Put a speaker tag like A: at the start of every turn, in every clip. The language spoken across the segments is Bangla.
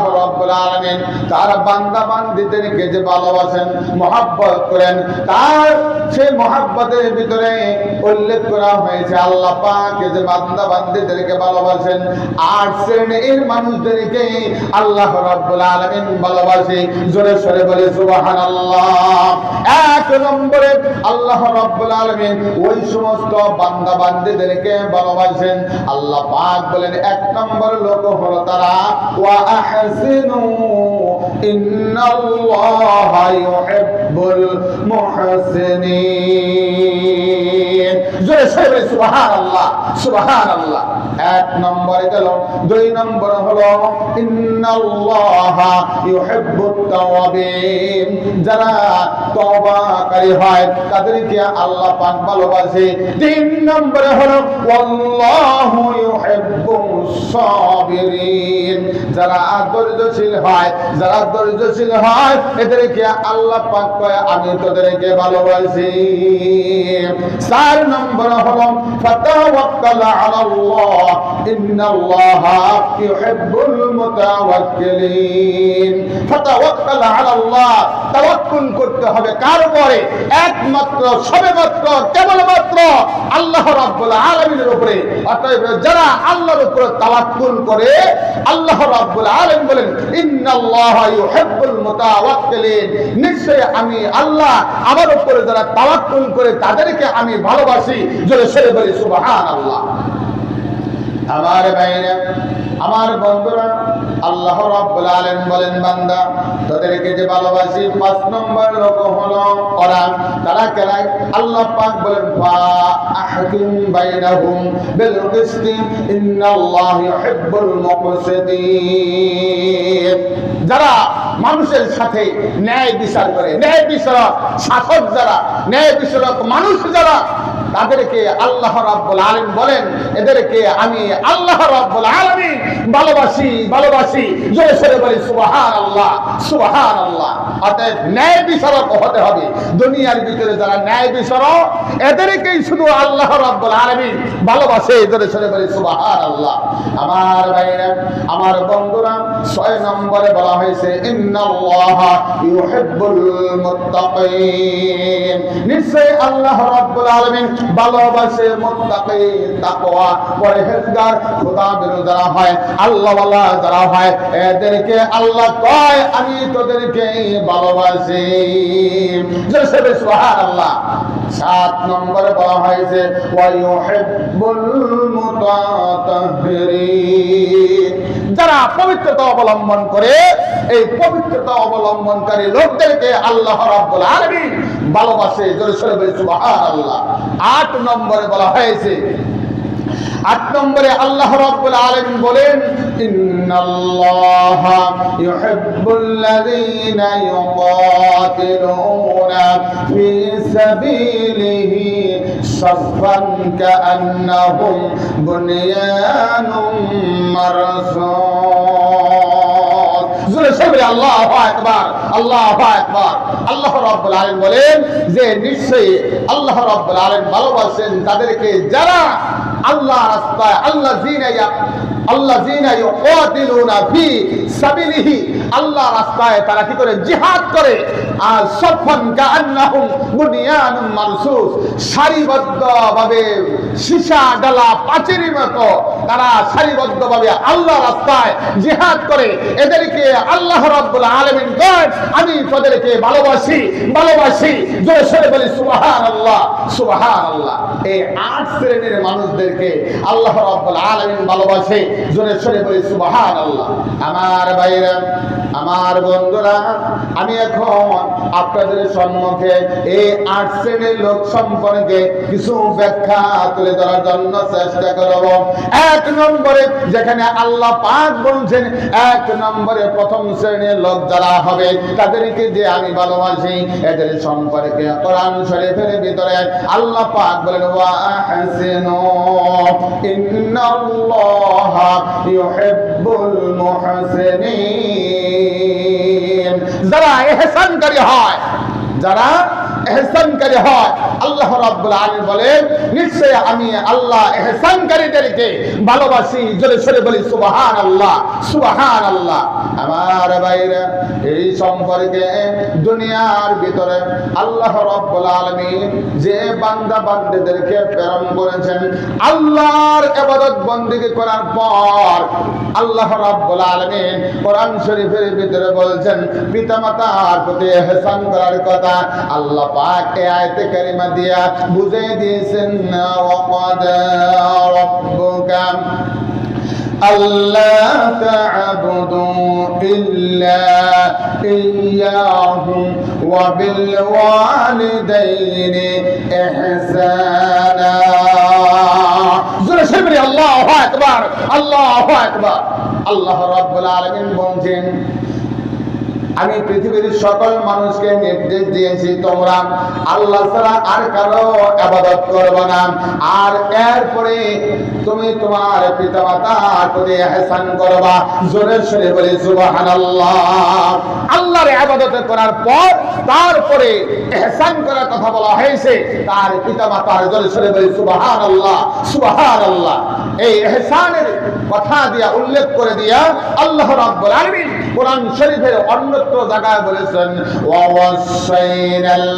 A: আল্লাহ তার বান্দা যে ভালোবাসেন, মহাব্বত করেন। তার সেই মহাব্বতের ভিতরে উল্লেখ করা হয়েছে, আল্লাহ যে বান্দা বান্দীদেরকে ভালোবাসেন। শ্রেণির মানুষদেরকে আল্লাহ ভালোবাসে। এক নম্বরে আল্লাহ ওই সমস্ত আল্লাহ বলেন, এক নম্বর লোক হলো তারা ইন্নাল্লাহা ইউহিব্বুল মুহসিনিন জোরে হয়, তাদেরকে আল্লাহ পাক ভালোবাসে। তিন নম্বরে হলো যারা ধৈর্যশীল হয়, যারা ধৈর্যশীল হয়, এদেরকে আল্লাহ পাক কয়, আমি তোদেরকে ভালোবাসি। চার নম্বর হলো, ফাতাওয়াক্কাল ইন্নাল্লাহা ইউহিব্বুল মুতাওয়াক্কিলিন। তাওয়াক্কুল করতে হবে কার উপরে? একমাত্র, সবেমাত্র, কেবলমাত্র আল্লাহ রাব্বুল আলামিনের উপরে। অতএব যারা আল্লাহর উপরে তাওয়াক্কুল করে, আল্লাহ রাব্বুল আলামিন বলেন, ইন্নাল্লাহা ইউহিব্বুল মুতাওয়াক্কিলিন। নিশ্চয় আমি আল্লাহ, আমার উপরে যারা তাওয়াক্কুল করে, তাদেরকে আমি ভালোবাসি, জোরে সরে বলি, সুবহানাল্লাহ। আমার বাইরে আমার বন্ধুরা, আল্লাহ আলামিন বলেন, বান্দা, তাদেরকে যে ভালোবাসি, পাঁচ নম্বর লোক হলো ওরা। তারা কেরা আল্লাহ পাক বলেন, ফা আহকিম বাইনাহুম বিল কিসতি ইন্নাল্লাহ ইউহিব্বুল মুকসিতিন যারা মানুষের সাথে ন্যায় বিচার করে, ন্যায় বিচারক, শাসক যারা, ন্যায় বিচারক মানুষ যারা তাদেরকে আল্লাহ রাব্বুল আলামিন বলেন, এদেরকে আমি আল্লাহ রাব্বুল আলামিন ভালোবাসি ভালোবাসি। জোরে সরে বলি, সুবহানাল্লাহ সুবহানাল্লাহ। অতএব ন্যায় বিচারক হতে হবে। দুনিয়ার ভিতরে যারা ন্যায় বিচারক এদেরকেই শুধু আল্লাহ রাব্বুল আলামিন ভালোবাসে। জোরে সরে বলি, সুবহানাল্লাহ। আমার ভাইরা আমার বন্ধুরা, ছয় নম্বরে বলা হয়েছে, ইন্নাল্লাহা ইউহিব্বুল মুত্তাকিন। নিশ্চয় আল্লাহ রাব্বুল আলামিন ভালোবাসে তাকওয়া পরহেজগার খোদা যারা হয় যারা হয়, এদেরকে আল্লাহ কয়, আমি তোদেরকে ভালোবাসি। সুবহানাল্লাহ। সাত নম্বরে বলা হয়েছে মুতাতাহহিরিন। যারা পবিত্রতা অবলম্বন করে এই পবিত্রতা অবলম্বনকারী লোকদেরকে আল্লাহ রাব্বুল আলামিন ভালোবাসে, জোরে সরে বলি, সুবহানাল্লাহ। আট নম্বরে বলা হয়েছে, আট নম্বরে আল্লাহ রাব্বুল আলামিন বলেন, ইন্নাল্লাহা ইউহিব্বুল্লাযীনা ইউকাতিলুনা ফি সাবিলিহি সাফফান কাআন্নাহুম বুনিয়ানুম মারসুদ জোরে সবে আল্লাহু আল্লাহু আকবার। আল্লাহ রাব্বুল আলামিন বলেন যে নিশ্চয়ই আল্লাহ রাব্বুল ভালোবাসেন তাদেরকে যারা আল্লাহ রাস্তায়, আল্লাহ আল্লাহ সাবিলিহি। আল্লাহ রাস্তায় তারা কি করে? জিহাদ করে। আর সফন মারসুস সারিবদ্ধভাবে সীসা, ডালা পাঁচিরের মতো তারা সারিবদ্ধভাবে আল্লাহ রাস্তায় জিহাদ করে। এদেরকে আল্লাহ রাব্বুল আলামিন কয় আমি তাদেরকে ভালোবাসি ভালোবাসি। জোরে সরে বলি, সুবহানাল্লাহ সুবহানাল্লাহ। এই আট শ্রেণির মানুষদেরকে আল্লাহ রাব্বুল আলামিন ভালোবাসে। জোরে সরে বলি, সুবহানাল্লাহ। আমার ভাইরা আমার বন্ধুরা, আমি এখন আপনাদের সম্মুখে এই আট শ্রেণির লোক সম্পর্কে কিছু ব্যাখ্যা তুলে ধরার জন্য চেষ্টা করব। এক নম্বরে যেখানে আল্লাহ পাক বলছেন, এক নম্বরে প্রথম শ্রেণির লোক যারা হবে, তাদেরকে যে আমি ভালোবাসি, এদের সম্পর্কে কোরআন শরীফের ভিতরে আল্লাহ পাক বলেন, ওয়া আহসিনু, ইন্নাল্লাহা ইউহিব্বুল মুহসিনিন যারা ইহসানকারী হয় যারা এহসানকারী হয়। আল্লাহ রাব্বুল আলামিন বলেন, নিশ্চয় আমি আল্লাহ এহসানকারীদেরকে ভালোবাসি। জোরে সরে বলি, সুবহানাল্লাহ সুবহানাল্লাহ। আমার ভাইরা, এই সম্পর্কে দুনিয়ার ভিতরে আল্লাহ রাব্বুল আলামিন যে বান্দা বান্দাদেরকে প্রেরণ করেছেন, আল্লাহর ইবাদত বندگی করার পর আল্লাহ রাব্বুল আলামিন কোরআন শরীফের ভিতরে বলছেন, পিতামাতার প্রতি এহসান করার কথা আল্লাহ পাক এই আয়াতে কারিমা দিয়া বুঝিয়ে দিয়েছেন ওয়াকাদ রাব্বুকা ألا تعبدوا إلا إياه وبالوالدين إحسانا জোরে সেবরি আল্লাহ আকবার আল্লাহ আকবার আল্লাহ রাব্বুল আলামিন বলছেন আমি পৃথিবীর সকল মানুষকে নির্দেশ দিয়েছি, তোমরা আল্লাহ ছাড়া আর কারও আবাদত করবে না। আর এরপরে তুমি তোমার পিতা মাতার প্রতি এহসান করবা। জোরে সরে বলে আল্লাহর আবাদত করার পর তারপরে এহসান করার কথা বলা হয়েছে, তার পিতা মাতার জোরে সরে বলে, সুবহানাল্লাহ সুবহানাল্লাহ। এই এহসানের কথা দিয়া উল্লেখ করে দিয়া আল্লাহ রাব্বুল আলামিন কোরআন শরীফের অন্যত্র জায়গায় বলেছেন ওয়াসাইনাল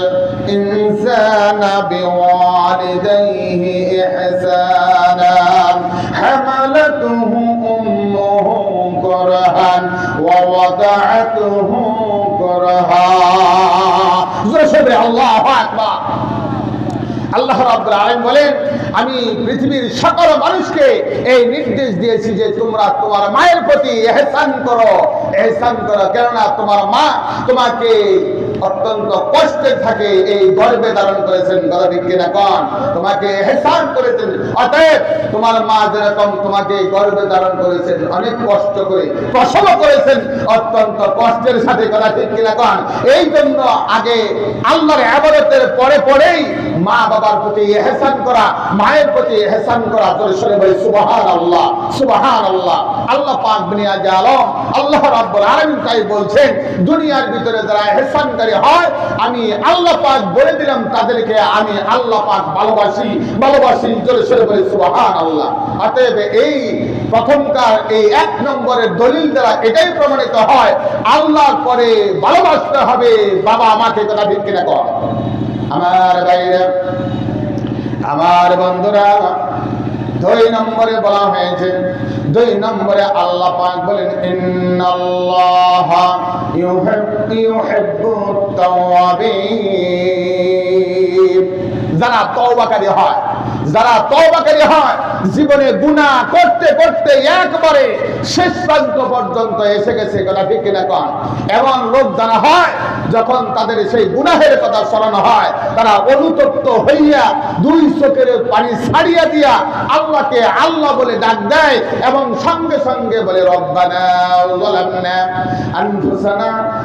A: ইনসানা বিওয়ালিদাইহি ইহসানা হামালাতুহু উম্মুহু কুরহান ওয়া ওয়াদাআতুহু কুরহা জোরে সবে আল্লাহু আকবার আল্লাহ রাব্বুল আলামিন বলেন, আমি পৃথিবীর সকল মানুষকে এই নির্দেশ দিয়েছি যে তোমরা তোমার মায়ের প্রতি এহসান করো। এহসান করো। কেননা তোমার মা তোমাকে অত্যন্ত কষ্টে থাকে এই গর্বে ধারণ করেছেন। ঠিক কিনা তোমাকে এহসান করেছেন। অতএব তোমার মা যেরকম তোমাকে গর্বে ধারণ করেছেন, অনেক কষ্ট করে প্রসব করেছেন, অত্যন্ত কষ্টের সাথে। কথা ঠিক কিনা কন? এই জন্য আগে আল্লাহর আবাদতের পরে পরেই মা বাবার প্রতি এহসান করা, মায়ের প্রতি এহসান করা তোর সরে বলে সুবাহান আল্লাহ সুবাহান আল্লাহ আল্লাহ পাক দুনিয়া যে আলম আল্লাহ রাব্বুল আলামিন তাই বলছেন, দুনিয়ার ভিতরে যারা এহসানকারী হয়, আমি আল্লাহ পাক বলে দিলাম তাদেরকে, আমি আল্লাহ পাক ভালোবাসি ভালোবাসি জোরে সরে বলে সুবাহান আল্লাহ অতএব এই প্রথমকার, এই এক নম্বরের দলিল দ্বারা এটাই প্রমাণিত হয়, আল্লাহর পরে ভালোবাসতে হবে বাবা আমাকে কথা ঠিক কিনা কর। আমার বাইরে। আমার বন্ধুরা, দুই নম্বরে বলা হয়েছে, দুই নম্বরে আল্লাহ পাক বলেন, ইন্নাল্লাহ ইউহিব্বু ইউহিব্বুত তাওয়াবিন যারা তওবাকারী হয় যারা তওবাকারী হয়, জীবনে গুনাহ করতে করতে একবারে শেষ প্রান্ত পর্যন্ত এসে গেছে, কথা ঠিক কিনা কন? এমন লোক যারা হয়, যখন তাদের সেই গুনাহের কথা স্মরণ হয়, তারা অনুতপ্ত হইয়া দুই চোখের পানি ছাড়িয়া দিয়া আল্লাহকে আল্লাহ বলে ডাক দেয় এবং সঙ্গে সঙ্গে বলে, রব্বানা আনফুসানা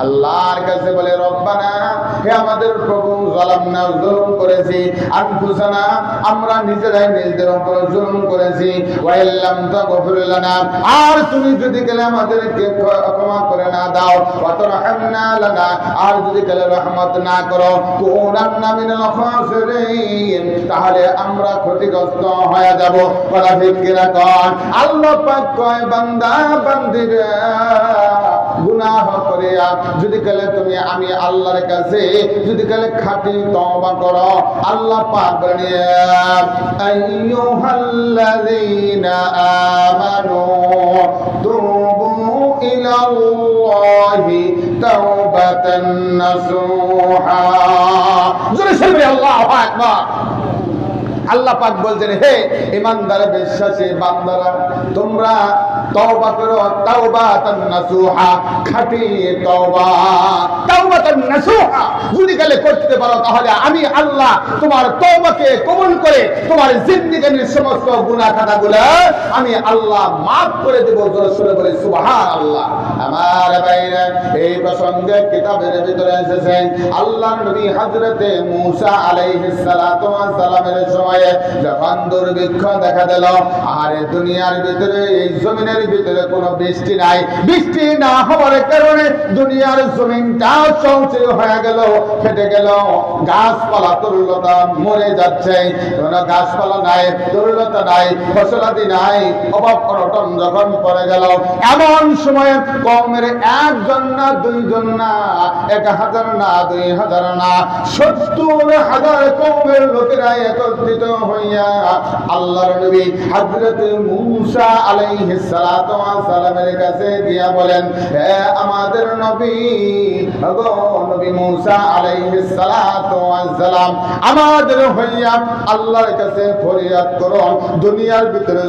A: আল্লাহর কাছে বলে, রব্বানা, হে আমাদের প্রভু যালামনা জুলুম করেছি। আনফুসানা আমরা নিজেরাই নিজেদের উপর জুলুম করেছি। ওয়া ইল্লাম তাগফির লানা। আর তুমি যদি গেলে আমাদেরকে ক্ষমা করে না দাও ওয়া তারহামনা লানা। আর যদি গেলে রহমত না করো, কুনান্না মিনাল খাসিরিন। তাহলে আমরা ক্ষতিগ্রস্ত হয়ে যাব। ঠিক কিনা? আল্লাহ পাক কয়, বান্দা, বান্দিরা, গুনাহ করিয়া যদি গেলে তুমি আমি আল্লাহর কাছে, যদি গেলে খাঁটি তওবা করো, আল্লাহ পাক আইয়ুহাল্লাযীনা আমানু তুবু ইলাল্লাহি তাওবাতান নাসুহা। জোরে আল্লাহু আকবার। আল্লাহ পাক বলছেন, হে ইমানদার বিশ্বাসী বান্দারা, তোমরা তওবা করো, তাওবাতান নাসুহা খাঁটি তওবা, তাওবাতান নাসুহা। যদি গেলে করতে পারো, তাহলে আমি আল্লাহ তোমার তওবাকে কবুল করে তোমার জিন্দেগির সমস্ত গুনাহ খাতাগুলো আমি আল্লাহ maaf করে দেব, জোরে সরে বলে, সুবহানাল্লাহ। আমার ভাইরা, এই প্রসঙ্গে কিতাবের ভিতরে এসেছে আল্লাহ নবী হযরতে মূসা আলাইহিস সালাতু ওয়াস সালামের সময় যখন দুর্ভিক্ষ দেখা দিল। আর দুনিয়ার ভিতরে, এই জমিনের ভিতরে বৃষ্টি নাই। বৃষ্টি না হওয়ার কারণে দুনিয়ার জমিনটা হয়ে গেল, ফেটে গেল। গাছপালা তরুলতা মরে যাচ্ছে। গাছপালা নাই, তরুলতা নাই, ফসলাদি নাই, অভাব অনটন যখন পড়ে গেল। এমন সময়ে কমের একজন না, দুইজন না, এক হাজার না, দুই হাজার না, সত্তর হাজার কমের লোকেরা একত্রিত আমাদের হইয়া আল্লাহর কাছে ফরিয়াদ করুন দুনিয়ার ভিতরে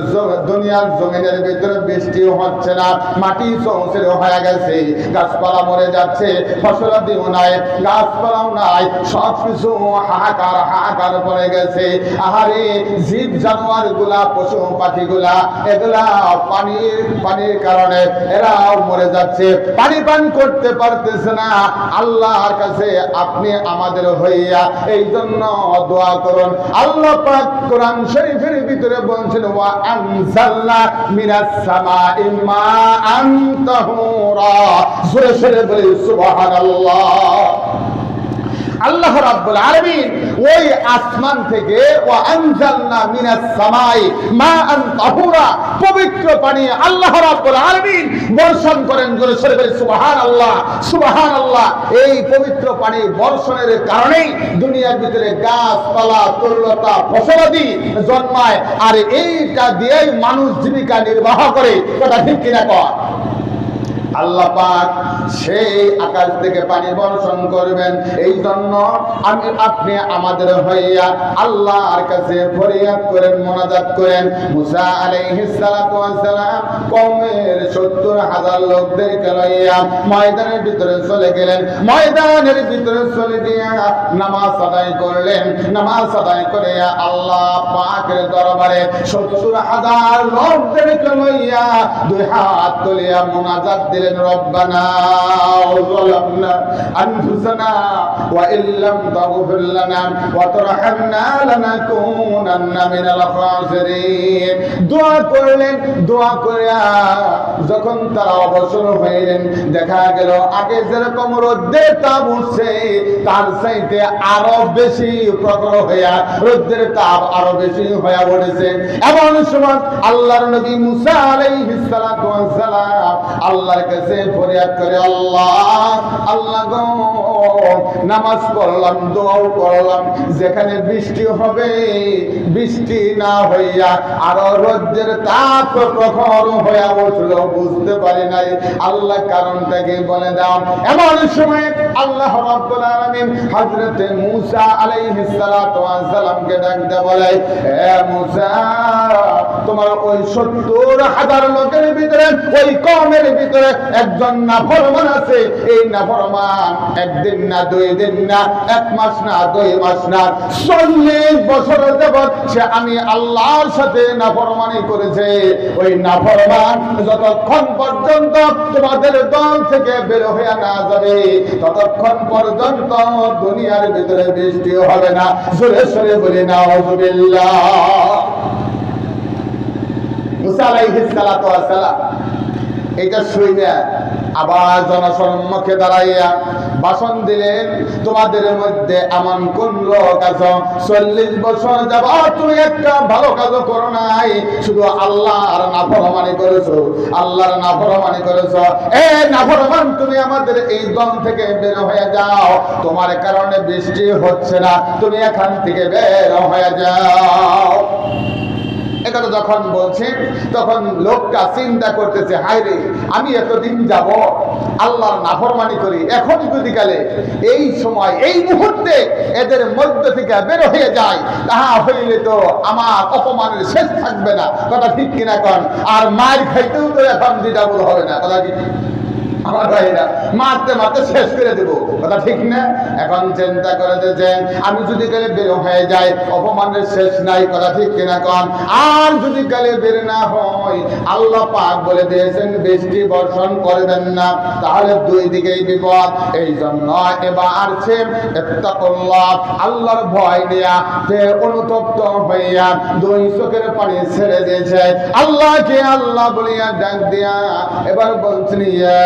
A: দুনিয়ার জমিনের ভিতরে বৃষ্টি হচ্ছে না, মাটি সৌসের হয়ে গেছে, গাছপালা মরে যাচ্ছে ফসলাদিও নাই, গাছপালাও নাই সব কিছু হাহাকার হাহাকার পড়ে গেছে। আহারে জীব জানোয়ারগুলা, পশু পাখি গুলা এগুলা পানির পানির কারণে এরাও মরে যাচ্ছে। পানি পান করতে পারতেছে না। আল্লাহর কাছে আপনি আমাদের হইয়া এই জন্য দোয়া করুন। আল্লাহ পাক কোরআন শরীফের ভিতরে বলছেন, ওয়া আনজালনা মিনাস সামাই মাআন তাহুরা। জোরে জোরে বলি, সুবহানাল্লাহ। আল্লাহ রাব্বুল আলামিন ওই আসমান থেকে ওয়া আনজালনা মিনাস সামাই মাআন তাহুরা, পবিত্র পানি আল্লাহ রাব্বুল আলামিন বর্ষণ করেন জোরে সরে বলে সুবহানাল্লাহ সুবহানাল্লাহ। এই পবিত্র পানি বর্ষণের কারণেই দুনিয়ার ভিতরে গাছপালা তরুলতা ফসলাদি জন্মায়। আর এইটা দিয়েই মানুষ জীবিকা নির্বাহ করে। কথা ঠিক কিনা কর? আল্লাহ পাক সেই আকাশ থেকে পানি বর্ষণ করবেন। এই জন্য আমি আপনি আমাদের হইয়া আল্লাহর কাছে ফরিয়াদ করেন, মোনাজাত করেন। মুসা আলাইহিস সালাতু সালাম কওমের 70 হাজার লোকদেরকে লইয়া ময়দানের ভিতরে চলে গেলেন। ময়দানের ভিতরে চলে গিয়া নামাজ আদায় করলেন। নামাজ আদায় করে আল্লাহ পাকের দরবারে 70 হাজার লোকদেরকে লইয়া দুই হাত তুলিয়া মোনাজাত দিলেন, রব্বানা ظلمنا أنفسنا وإن لم تغفر لنا وترحمنا لنكونن من الخاسرين দোয়া করলেন দোয়া করিয়া যখন তারা অবসর হইলেন দেখা গেল আগে যেরকম রোদ্রের তাপ উঠছে তার চাইতে আরো বেশি প্রখর হইয়া রোদ্রের তাপ আরো বেশি হইয়া পড়েছে এমন সময় আল্লাহর নবী মুসা আলাইহিস সালাতু ওয়াস সালাম আল্লাহর কাছে ফরিয়াদ করে নামাজ দোয়াও করলাম যেখানে বৃষ্টি হবে, বৃষ্টি না হইয়া আরও রোদ্রের তাপ প্রখর হইয়া উঠল, বুঝতে পারি নাই। আল্লাহ কারণটাকে বলে দাও। এমন সময় আল্লাহ তোমার ওই 70 হাজার লোকের ভিতরে, ওই কমের ভিতরে একজন নাফরমান আছে। এই নাফরমান একদিন না, দুই দিন না, এক মাস না, দুই মাস না, চল্লিশ বছর যাবৎ সে আমি আল্লাহর সাথে নাফরমানি করেছে। ওই নাফরমান যতক্ষণ পর্যন্ত তোমাদের দল থেকে বের হয়ে না যাবে, ততক্ষণ পর্যন্ত দুনিয়ার ভিতরে বৃষ্টি হবে না। জোরে সরে বলি না মুসা আলাইহিস সালাতু এটা শুইনা আবার জনসম্মুখে দাঁড়াইয়া ভাষণ দিলেন তোমাদের মধ্যে এমন কোন লোক আছো? চল্লিশ বছর যাব তুমি একটা ভালো কাজ করো নাই, শুধু আল্লাহর নাফরমানি করেছ, আল্লাহর নাফরমানি করেছ। এ নাফরমান, তুমি আমাদের এই দম থেকে বের হয়ে যাও। তোমার কারণে বৃষ্টি হচ্ছে না, তুমি এখান থেকে বের হয়ে যাও। একথা যখন বলছে, তখন লোকটা চিন্তা করতেছে হায় রে আমি এতদিন যাব আল্লাহর নাফরমানি করি, এখন যদি কালে এই সময়, এই মুহূর্তে এদের মধ্য থেকে বের হয়ে যায় তাহা হইলে তো আমার অপমানের শেষ থাকবে না। কথা ঠিক কিনা কন? আর মায়ের খাইতেও তো এখন দ্বিধাবোধ হবে না, কথা ঠিক? মারতে মারতে শেষ করে কথা ঠিক না? এখন চিন্তা করে যে আমি যদি গেলে বের হয়ে যাই, অপমানের শেষ নাই, কথা ঠিক কিনা কন? আর যদি বের না হয় আল্লাহ পাক বলে দিয়েছেন, বৃষ্টি বর্ষণ করে দেন না। তাহলে দুই দিকেই বিপদ। এই জন্য এবার আল্লাহর ভয় নিয়া সে অনুতপ্ত হইয়া দুই চোখের পানি ছেড়ে দিয়েছে। আল্লাহকে আল্লাহ বলিয়া ডাক দিয়া এবার বলছেন, ইয়া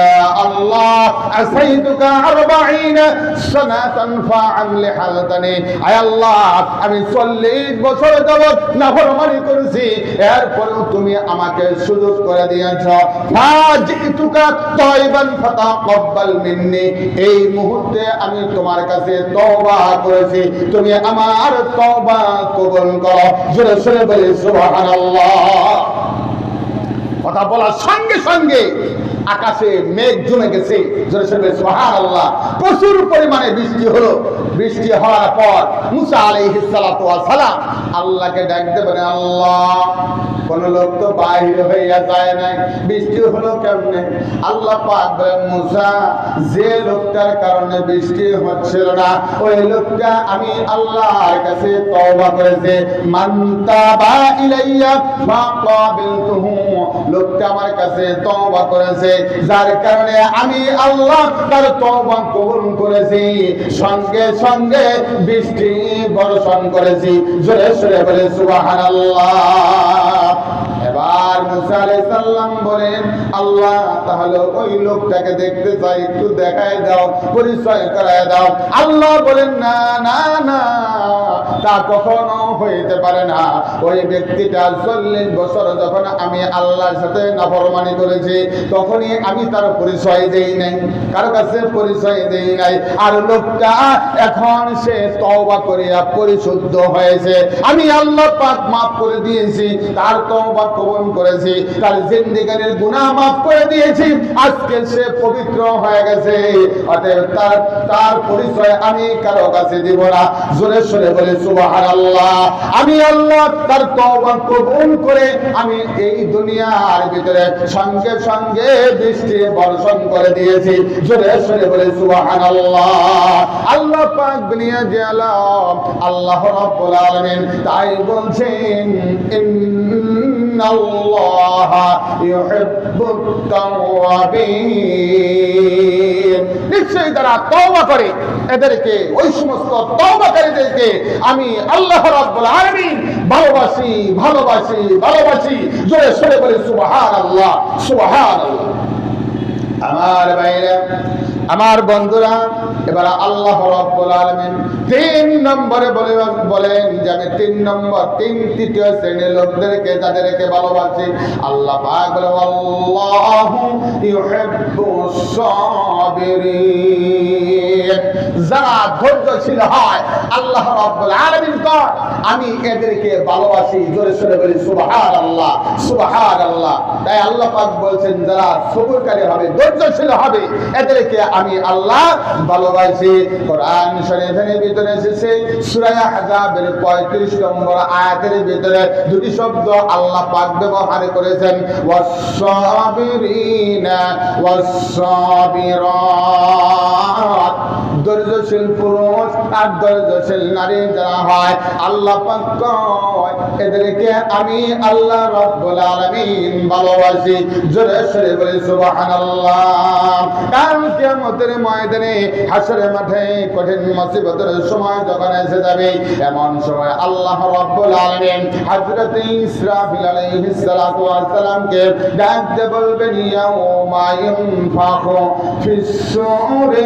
A: আল্লাহ আসাইতুকা আরবাঈনা সানাতান ফাআমলি হালতানি আয় আল্লাহ, আমি 40 বছর যাবত নাফরমানি করেছি এরপরেও তুমি আমাকে সুযোগ করে দিয়েছ। ফাজিতুকা তাইবান ফাতাকাব্বাল মিন্নি। এই মুহূর্তে আমি তোমার কাছে তওবা করেছি। তুমি আমার তওবা কবুল করো। জোরে জোরে বলি, সুবহানাল্লাহ। কথা বলার সঙ্গে সঙ্গে আকাশে মেঘ জমে গেছে। প্রচুর পরিমাণে বৃষ্টি হলো। বৃষ্টি হওয়ার পর মুসা আলাইহিস সালাতু সালাম আল্লাহকে ডাকতে বলে, আল্লাহ, কোন লোক তো বাহির হইয়া যায় নাই। বৃষ্টি হলো কেমনে? আল্লাহ মুসা, যে লোকটার কারণে বৃষ্টি হচ্ছিল না, ওই লোকটা আমি আল্লাহর কাছে তওবা করেছে। মান তাবা ইলাইয়া ফাকাবিলতুহু লোকটা আমার কাছে তওবা করেছে যার কারণে আমি আল্লাহ তার তওবা কবুল করেছি, সঙ্গে সঙ্গে বৃষ্টি বর্ষণ করেছি। জোরে সরে বলে সুবহানাল্লাহ। যখন আমি আল্লাহর সাথে নাফরমানি করেছি, তখনই আমি তার পরিচয় দেই নাই, কারও কাছে পরিচয় দেই নাই। আর লোকটা এখন সে তওবা করিয়া পরিশুদ্ধ হয়েছে। আমি আল্লাহ পাক মাফ করে দিয়েছি, তার তওবা কবুল করেছি। তার জিন্দেগানির গুনাহ মাফ করে দিয়েছি। আজকে সে পবিত্র হয়ে গেছে। অতএব তার তার পরিচয় আমি কারও কাছে দিব না। জোরে সরে বলে, সুবহানাল্লাহ। আমি আল্লাহ তার তওবা কবুল করে আমি এই দুনিয়ার ভিতরে সঙ্গে সঙ্গে বৃষ্টি বর্ষণ করে দিয়েছি। জোরে সরে বলে, সুবহানাল্লাহ। আল্লাহ আল্লাহ পাক দুনিয়া জালাম আল্লাহ রাব্বুল আলামিন তাই বলছেন ইন্নাল্লাহা ইউহিব্বুত তাওয়াবিন নিশ্চয়ই তারা তওবা করে, এদেরকে, ওই সমস্ত তওবাকারীদেরকে আমি আল্লাহ রাব্বুল আলামিন ভালোবাসি ভালোবাসি ভালোবাসি। জোরে সরে বলে, সুবহানাল্লাহ সুবহানাল্লাহ। আমার বাইরে আমার বন্ধুরা এবার আল্লাহ আলামিন তিন নম্বরে বলে বলেন যে আমি তিন নম্বর, তিন তৃতীয় শ্রেণির লোকদেরকে যাদেরকে ভালোবাসি, আল্লাহ আল্লাহু যারা ধৈর্যশীল হয়, আল্লাহ আমি এদেরকে ভালোবাসি। জোরে সরে বলি, সুবহানাল্লাহ সুবহানাল্লাহ। তাই আল্লাহ পাক বলছেন, যারা সবুরকারী হবে, ধৈর্যশীল হবে, এদেরকে আমি আল্লাহ 35 নম্বর আয়াতের ভিতরে দুটি শব্দ আল্লাহ পাক ব্যবহার করেছেন ওয়াস-সাবিরিনা ওয়াস-সাবিরাত। ধৈর্যশীল পুরুষ আর ধৈর্যশীল নারী যারা হয়, আল্লাহ এদেরকে আমি আল্লাহ রাব্বুল আলামিন ভালোবাসি। জোরে সরে বলে, সুবহানাল্লাহ। কারণ কিয়ামতের ময়দানে হাসরের মাঠে কঠিন মুসিবতের সময় যখন এসে যাবে, এমন সময় আল্লাহ রাব্বুল আলামিন হযরত ইসরাফিল আলাইহিস সালাতু ওয়াস সালামকে ফিস সূরি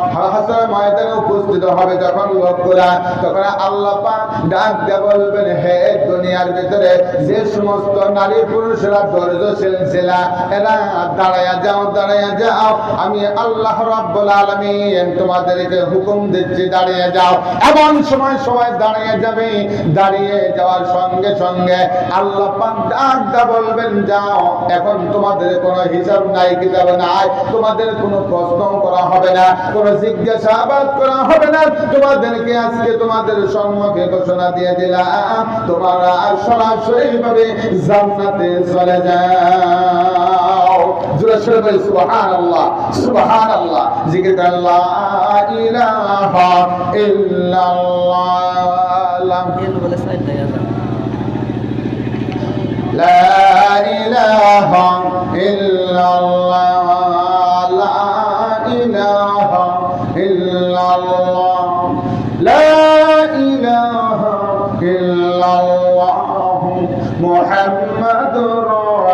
A: হাসর ময়দানে উপস্থিত হবে যখন লোকগুলা, তখন আল্লাহ ডাক বলবেন, হে দুনিয়ার ভিতরে যে সমস্ত নারী পুরুষরা ধৈর্যশীল ছিল এরা দাঁড়ায়া যাও যাও, আমি আল্লাহ রাব্বুল তোমাদেরকে হুকুম দিচ্ছি, দাঁড়িয়ে যাও। এমন সময় সবাই দাঁড়িয়ে যাবে, দাঁড়িয়ে যাওয়ার সঙ্গে সঙ্গে আল্লাহ ডাক বলবেন, যাও, এখন তোমাদের কোনো হিসাব নাই কিতাব নাই, তোমাদের কোনো প্রশ্ন করা হবে না, কোনো জিজ্ঞাসাবাদ করা হবে না তোমাদেরকে আজকে তোমাদের সম্মুখে ঘোষণা দিয়ে দিলাম তোমরা সরাসরি ভাবে জান্নাতে চলে যাও জোরে সরে বলি সুবহানাল্লাহ সুবহানাল্লাহ জিকির করেন লা ইলাহা ইল্লাল্লাহ
B: এর বলে সাইড দেখা যায়
A: لا إله إلا الله محمد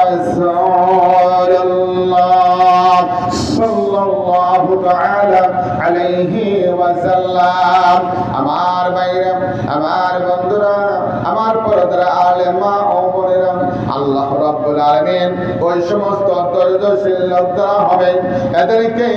A: رسول الله صلى الله تعالى عليه وسلم আমার বাইরে আমার বন্ধুরা আমার পরদরা আলেমা ও বোনেরা আল্লাহ রাব্বুল আলামিন ওই সমস্ত ধৈর্যশীল লোকরা হবে, এদেরকে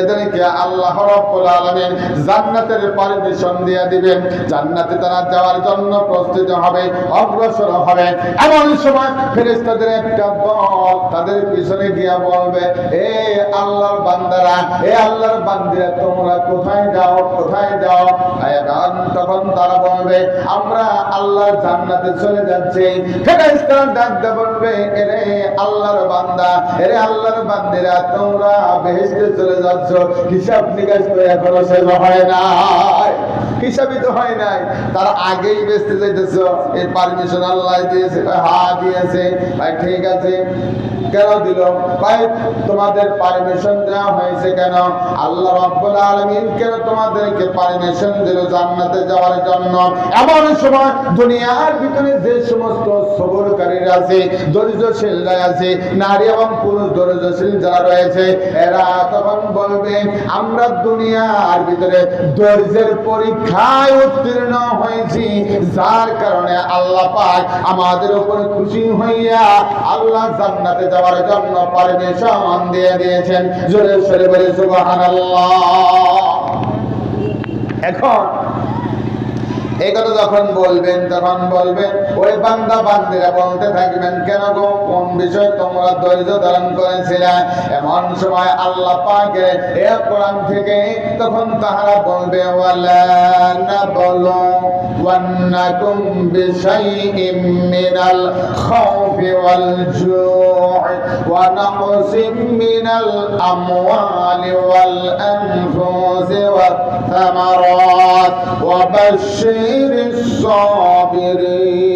A: এদেরকে আল্লাহ রাব্বুল আলামিন জান্নাতের পারমিশন দিয়ে দিবেন। জান্নাতে তারা যাওয়ার জন্য প্রস্তুত হবে, অগ্রসর হবে। এমন সময় ফেরেশতাদের একটা দল তাদের পিছনে গিয়া বলবে, এ আল্লাহর বান্দারা, এ আল্লাহর বান্দিরা, তোমরা কোথায় যাও কোথায় যাও? তখন তারা বলবে, আমরা আল্লাহর জান্নাতে চলে যাচ্ছি। ফেরেশতারা ডাকতে বলবে, এরে আল্লাহর বান্দা, এরে আল্লাহর বান্দিরা, তোমরা বেহেস্তে চলে যাচ্ছ। হিসাব নিকাশ তো এখনও শেষ হয় নাই। হিসাবই তো হয় নাই। তারা আগেই বেচতে যাইতেছ এই পারমিশন আল্লাহ দিয়েছে। হা, দিয়েছে। ভাই, ঠিক আছে। কেন দিল? ভাই, তোমাদের পারমিশন দেওয়া হয়েছে কেন? আল্লাহ রাব্বুল আলামিন কেন তোমাদেরকে পারমিশন দিল জান্নাতে যাওয়ার জন্য? এমন সময় দুনিয়ার ভিতরে যে সমস্ত সবরকারীরা আছে ধৈর্যশীলরা আছে, নারী এবং পুরুষ ধৈর্যশীল যারা রয়েছে, এরা তখন বলবে, আমরা দুনিয়ার ভিতরে দরিদ্রের ধৈর্যের পরীক্ষায় উত্তীর্ণ হয়েছি। যার কারণে আল্লাহ পাক আমাদের উপর খুশি হইয়া আল্লাহ জান্নাতে যাওয়ার জন্য পারমিশন দিয়ে দিয়েছেন। জোরে সরে বলে, সুবহানাল্লাহ। এখন এই কথা যখন বলবেন তখন বলবেন, ওই বান্দা বান্দিরা বলতে থাকবেন, কেন গো, কোন বিষয় তোমরা ধৈর্য ধারণ করেছিলে? এমন সময় আল্লাহ পাকে এ কোরআন থেকে তখন তাহারা বলবে, ওয়ালা নাবলু ওয়ান্নাকুম বিশাইইম মিনাল খাউফি ওয়াল জু'i ওয়া নাকসিম মিনাল আমওয়ালি ওয়াল আনফুসি وبشر الصابرين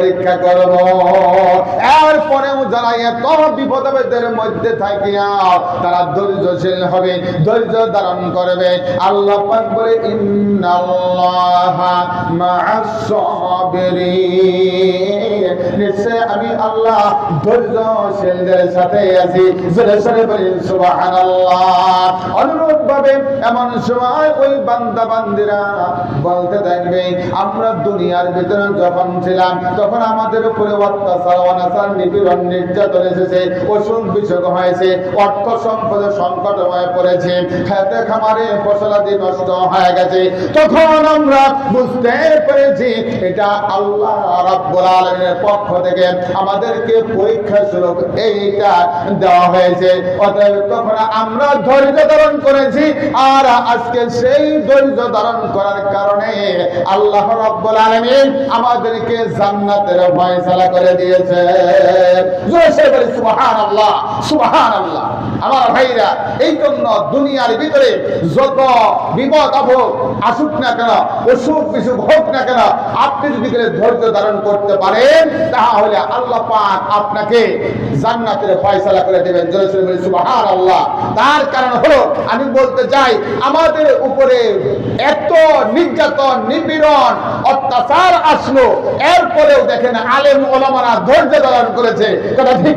A: পরীক্ষা করব। এরপরেও যারা এত বিপদের মধ্যে থাকিয়া তারা ধৈর্যশীল হবে, ধৈর্য ধারণ করবে। আল্লাহ পাক আমি আল্লাহ ধৈর্যশীলদের সাথে আছি। অনুরূপ ভাবে এমন সময় ওই বান্দা বান্দিরা বলতে থাকবে, আমরা দুনিয়ার ভিতরে যখন ছিলাম, তখন আমাদের উপরে অত্যাচার, অনাচার, নিপীড়ন, নির্যাতন এসেছে, অসুখ বিসুখ হয়েছে, অর্থ সম্পদের সংকট হয়ে পড়েছে, খেতে খামারে ফসলাদি নষ্ট হয়ে গেছে, তখন আমরা বুঝতে পেরেছি এটা আল্লাহ রাব্বুল পক্ষ থেকে আমাদেরকে পরীক্ষা স্বরূপ এইটা দেওয়া হয়েছে। অতএব তখন আমরা ধৈর্য ধারণ করেছি আর আজকে সেই ধৈর্য ধারণ করার কারণে আল্লাহ রাব্বুল আলামিন আমাদেরকে জান্নাতের ফয়সালা করে দিয়েছে। জোরে সে বলি, সুবহানাল্লাহ সুবহানাল্লাহ। আমার ভাইরা, এই জন্য দুনিয়ার ভিতরে যত বিপদ আসুক না কেন, অসুখ হোক না কেন, আপনি যদি ধৈর্য ধারণ করতে পারেন, তাহলে আল্লাহ পাক আপনাকে জান্নাতের ফয়সালা করে দেবেন। জোরে সে বলি, সুবহানাল্লাহ। তার কারণ হলো, আমি বলতে চাই, আমাদের উপরে এত নির্যাতন, নিপীড়ন, অত্যাচার আসলো, এরপরেও দেখেন আলেম ওলামারা ধৈর্য ধারণ করেছে। কথা ঠিক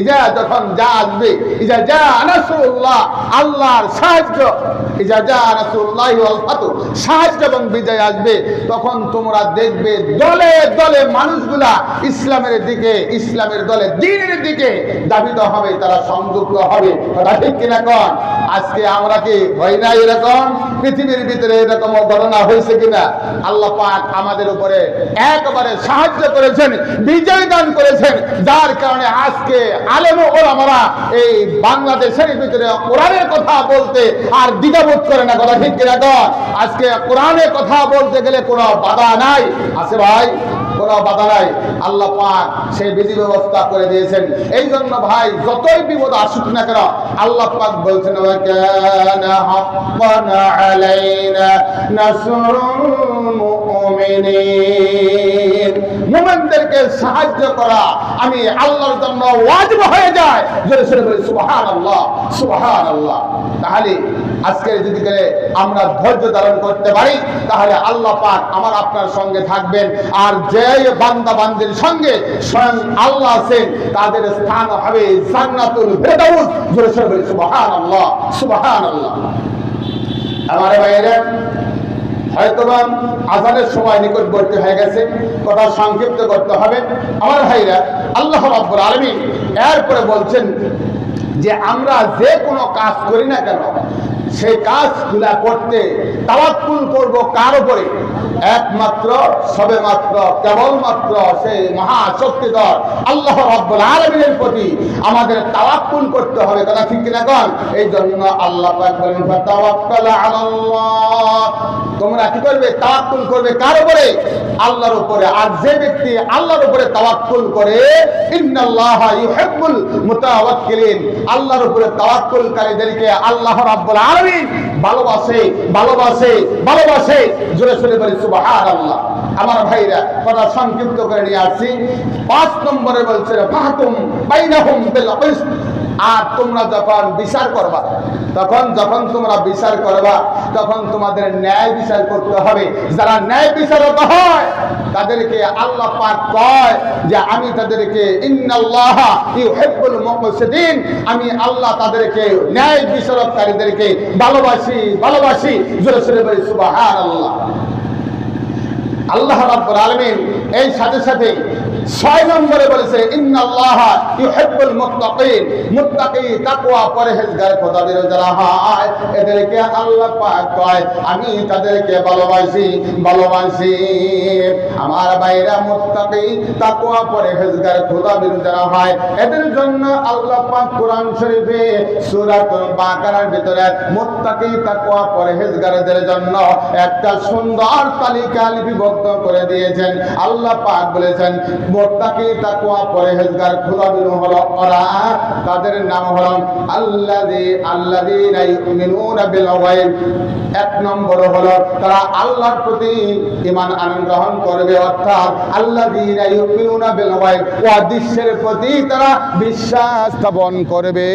A: ইজা যখন যা আসবে, ইজা যা নাসরুল্লাহ, আল্লাহর সাহায্য, ইজা যা ওয়াল সাহায্য এবং বিজয় আসবে, তখন তোমরা দেখবে দলে দলে মানুষগুলা ইসলামের দিকে, ইসলামের দলে দিনের দিকে দাবিত হবে, তারা সংযুক্ত হবে। ঠিক কিনা কন? আজকে আমরা কি হয় না এরকম? পৃথিবীর ভিতরে এরকম ঘটনা হয়েছে কিনা? আল্লাহ পাক আমাদের উপরে একবারে সাহায্য করেছেন, বিজয় দান করেছেন, যার কারণে আজকে আলেম ওলামারা এই বাংলাদেশের ভিতরে কোরআনের কথা বলতে আর দ্বিধাবোধ করে না, কথা ঠিক কিনা আজকে কোরআনের কথা বলতে গেলে কোনো বাধা নাই। আছে ভাই, কোনো বাধা নাই। আল্লাহ পাক সেই বিধি ব্যবস্থা করে দিয়েছেন। এই জন্য ভাই, যতই বিপদ আসুক না কেন, আল্লাহ পাক বলছেন মুমিনদেরকে সাহায্য করা আমি আল্লাহর জন্য ওয়াজিব হয়ে যায়। জোরে সরে বলি, সুবহানাল্লাহ সুবহানাল্লাহ। তাহলে আজকে যদি আমরা ধৈর্য ধারণ করতে পারি, তাহলে আল্লাহ পাক আমার আপনার সঙ্গে থাকবেন। আর যে বান্দা বান্দির সঙ্গে স্বয়ং আল্লাহ আছেন, তাদের স্থান হবে জান্নাতুল ফেরদাউস। জোরে সরে বলি, সুবহানাল্লাহ সুবহানাল্লাহ। আমার বাইরে হয়তোবা আজানের সময় নিকটবর্তী হয়ে গেছে, কথা সংক্ষিপ্ত করতে হবে। আমার ভাইরা, আল্লাহ রাব্বুল আলমী এরপরে বলছেন যে আমরা যে কোনো কাজ করি না কেন, সেই কাজগুলা করতে তাওয়াক্কুল করব কার উপরে? একমাত্র সবে মাত্র কেবলমাত্র সেই মহাশক্তিধর আল্লাহ রাব্বুল আলামিনের প্রতি আমাদের তাওয়াক্কুল করতে হবে, কথা ঠিক কিনা কন? এই জন্য আল্লাহ তোমরা কি করবে? তাওয়াক্কুল করবে কার উপরে? আল্লাহর উপরে। আর যে ব্যক্তি আল্লাহর উপরে তাওয়াক্কুল করে, ইন্নাল্লাহা ইউহিব্বুল মুতাওয়াক্কিলিন। আল্লাহর উপরে তাওয়াক্কুলকারীদেরকে আল্লাহ রাব্বুল আলামিন ভালোবাসে ভালোবাসে ভালোবাসে। জোরে সরে বলি, সুবহানাল্লাহ। আমার ভাইরা, কথা সংক্ষিপ্ত করে নিয়ে আসছি। পাঁচ নম্বরে বলছে আর তোমরা যখন বিচার করবা, তখন যখন তোমরা বিচার করবা, তখন তোমাদের ন্যায় বিচার করতে হবে। যারা ন্যায় বিচারক হয়, তাদেরকে আল্লাহ পাক কয় যে, আমি তাদেরকে আমি আল্লাহ তাদেরকে, ন্যায় বিচারককারীদেরকে ভালোবাসি ভালোবাসি। সুবহানাল্লাহ। আল্লাহ রাব্বুল আলামিন এই সাথে সাথে ছয় নম্বরে বলেছে আমি তাদেরকে ভালোবাসি ভালোবাসি। আমার বাইরা হয়, এদের জন্য আল্লাহ কোরআন শরীফে ভিতরে মুত্তাকি জন্য একটা সুন্দর তালিকা লিপিবদ্ধ করে দিয়েছেন। আল্লাহ পাক বলেছেন মোত্তাকি তাকওয়া পরহেজগার খোদা বিনু হলো ওরা। তাদের নাম হলো আল্লাযী, আল্লাযীনা ইউমিনুনা বিল গায়ব। এক নম্বর হলো তারা আল্লাহর প্রতি ঈমান আনন্দ গ্রহণ করবে, অর্থাৎ আল্লাযীনা ইউমিনুনা বিল গায়ব। দৃশ্যের প্রতি তারা বিশ্বাস স্থাপন করবে।